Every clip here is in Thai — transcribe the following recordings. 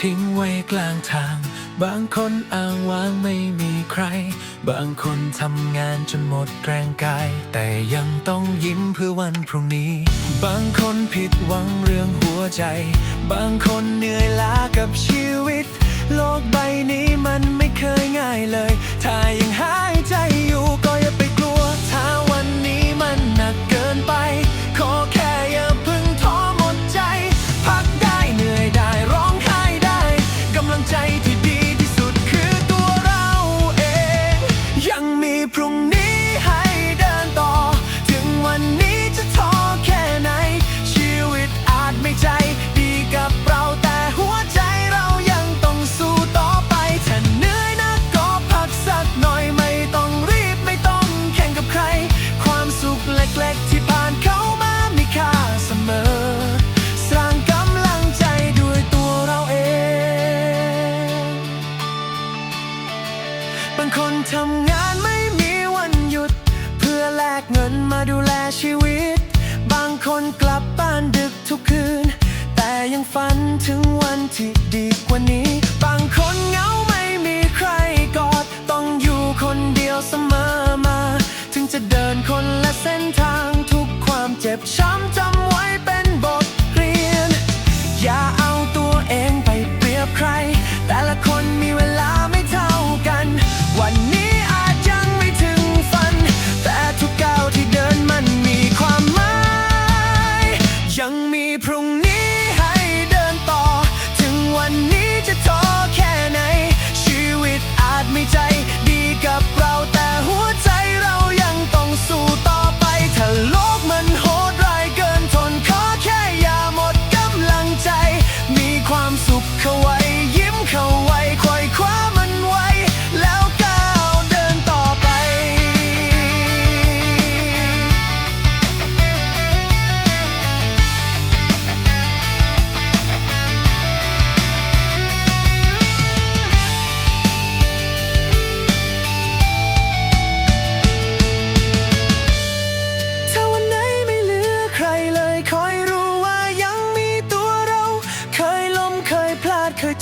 ทิ้งไว้กลางทาง บางคนอ้างว้างไม่มีใคร บางคนทำงานจนหมดแรงกาย แต่ยังต้องยิ้มเพื่อวันพรุ่งนี้ บางคนผิดหวังเรื่องหัวใจ บางคนเหนื่อยล้ากับชีวิต โลกใบนี้มันไม่เคยง่ายเลย ถ้ายังหา นทำงานไม่มีวันหยุด เพื่อแลกเงินมาดูแลชีวิต บางคนกลับบ้านดึกทุกคืน แต่ยังฝันถึงวันที่ดีกว่านี้ ยังมีพรุ่งนี้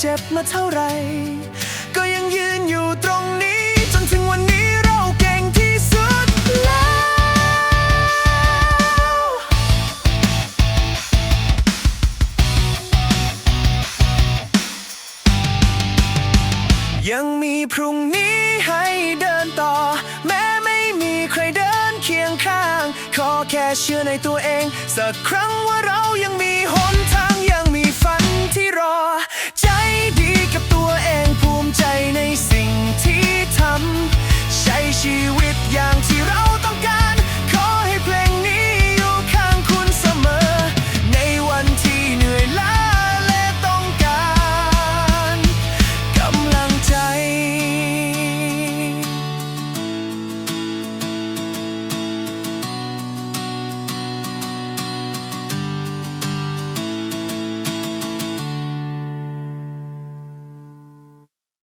เจ็บมาเท่าไหร่ ก็ยังยืนอยู่ตรงนี้ จนถึงวันนี้เราเก่งที่สุดแล้ว ยังมีพรุ่งนี้ให้เดินต่อ แม้ไม่มีใครเดินเคียงข้าง ขอแค่เชื่อในตัวเอง สักครั้งว่าเรายังมีหน